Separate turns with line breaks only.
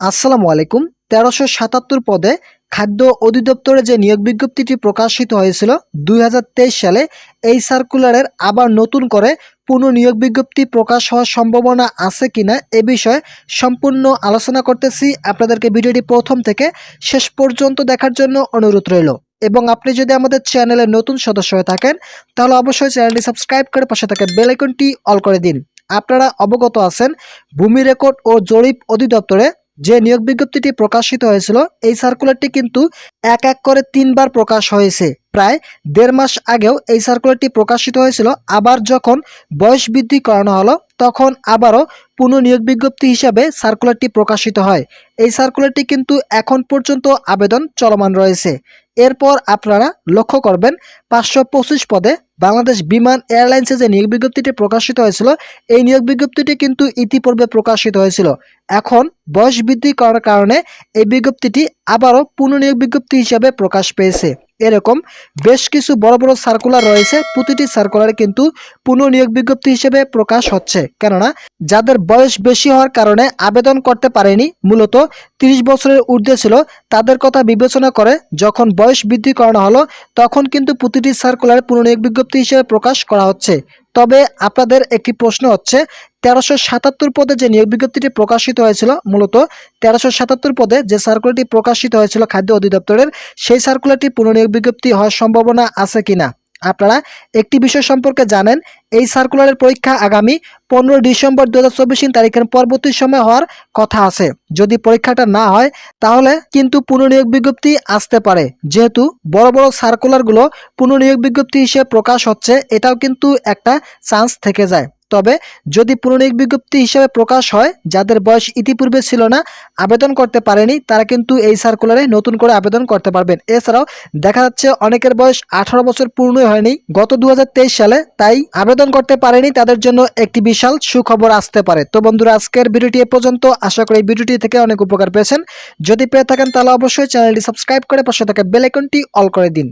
আসসালামু আলাইকুম। তেরোশো সাতাত্তর পদে খাদ্য অধিদপ্তরে যে নিয়োগ বিজ্ঞপ্তিটি প্রকাশিত হয়েছিল, দুই হাজার তেইশ সালে এই সার্কুলারের আবার নতুন করে পুনঃনিয়োগ বিজ্ঞপ্তি প্রকাশ হওয়ার সম্ভাবনা আছে কিনা এ বিষয়ে সম্পূর্ণ আলোচনা করতেছি। আপনাদেরকে ভিডিওটি প্রথম থেকে শেষ পর্যন্ত দেখার জন্য অনুরোধ রইল। এবং আপনি যদি আমাদের চ্যানেলের নতুন সদস্য হয়ে থাকেন, তাহলে অবশ্যই চ্যানেলটি সাবস্ক্রাইব করে পাশে থাকা বেল আইকনটি অল করে দিন। আপনারা অবগত আছেন, ভূমি রেকর্ড ও জরিপ অধিদপ্তরে যে নিয়োগ বিজ্ঞপ্তিটি প্রকাশিত হয়েছিল এই সার্কুলারটি কিন্তু এক এক করে তিনবার প্রকাশ হয়েছে। প্রায় দেড় মাস আগেও এই সার্কুলারটি প্রকাশিত হয়েছিল। আবার যখন বয়স বৃদ্ধি করানো হলো, তখন আবারও পুনঃনিয়োগ বিজ্ঞপ্তি হিসাবে সার্কুলারটি প্রকাশিত হয়। এই সার্কুলারটি কিন্তু এখন পর্যন্ত আবেদন চলমান রয়েছে। এরপর আপনারা লক্ষ্য করবেন, পাঁচশো পঁচিশ পদে বাংলাদেশ বিমান এয়ারলাইন্সে যে নিয়োগ বিজ্ঞপ্তিটি প্রকাশিত হয়েছিল, এই নিয়োগ বিজ্ঞপ্তিটি কিন্তু ইতিপূর্বে প্রকাশিত হয়েছিল। এখন বয়স বৃদ্ধি করার কারণে এই বিজ্ঞপ্তিটি আবারও পুনঃনিয়োগ বিজ্ঞপ্তি হিসাবে প্রকাশ পেয়েছে। এরকম বেশ কিছু বড় বড় সার্কুলার রয়েছে। প্রতিটি সার্কুলারে কিন্তু পুনর্নিয়োগ বিজ্ঞপ্তি হিসেবে প্রকাশ হচ্ছে। কেননা, যাদের বয়স বেশি হওয়ার কারণে আবেদন করতে পারেনি, মূলত তিরিশ বছরের ঊর্ধ্বে ছিল, তাদের কথা বিবেচনা করে যখন বয়স বৃদ্ধি করানো হলো, তখন কিন্তু প্রতিটি সার্কুলার পুনঃনিয়োগ বিজ্ঞপ্তি হিসেবে প্রকাশ করা হচ্ছে। তবে আপনাদের একটি প্রশ্ন হচ্ছে, তেরোশো সাতাত্তর পদে যে নিয়োগ বিজ্ঞপ্তিটি প্রকাশিত হয়েছিল, মূলত তেরোশো সাতাত্তর পদে যে সার্কুলারটি প্রকাশিত হয়েছিল খাদ্য অধিদপ্তরের, সেই সার্কুলারটি পুনর্নিয়োগ বিজ্ঞপ্তি হওয়ার সম্ভাবনা আছে কিনা? আপনারা একটি বিষয় সম্পর্কে জানেন, এই সার্কুলারের পরীক্ষা আগামী পনেরো ডিসেম্বর দু হাজার চব্বিশ তারিখের পরবর্তী সময় হওয়ার কথা আছে। যদি পরীক্ষাটা না হয়, তাহলে কিন্তু পুনর্নিয়োগ বিজ্ঞপ্তি আসতে পারে। যেহেতু বড় বড় সার্কুলারগুলো পুনর্নিয়োগ বিজ্ঞপ্তি হিসেবে প্রকাশ হচ্ছে, এটাও কিন্তু একটা চান্স থেকে যায়। তবে যদি পুনর্নিয়োগ বিজ্ঞপ্তি হিসেবে প্রকাশ হয়, যাদের বয়স ইতিপূর্বে ছিল না, আবেদন করতে পারেনি, তারা কিন্তু এই সার্কুলারে নতুন করে আবেদন করতে পারবেন। এছাড়াও দেখা যাচ্ছে অনেকের বয়স আঠারো বছর পূর্ণই হয়নি, গত দু হাজার তেইশ সালে, তাই আবেদন করতে পারেনি, তাদের জন্য একটি বিশাল সুখবর আসতে পারে। তো বন্ধুরা, আজকের ভিডিওটি এ পর্যন্ত। আশা করি ভিডিওটি থেকে অনেক উপকার পেয়েছেন। যদি পেয়ে থাকেন, তাহলে অবশ্যই চ্যানেলটি সাবস্ক্রাইব করে পাশে থাকা বেল আইকনটি অল করে দিন।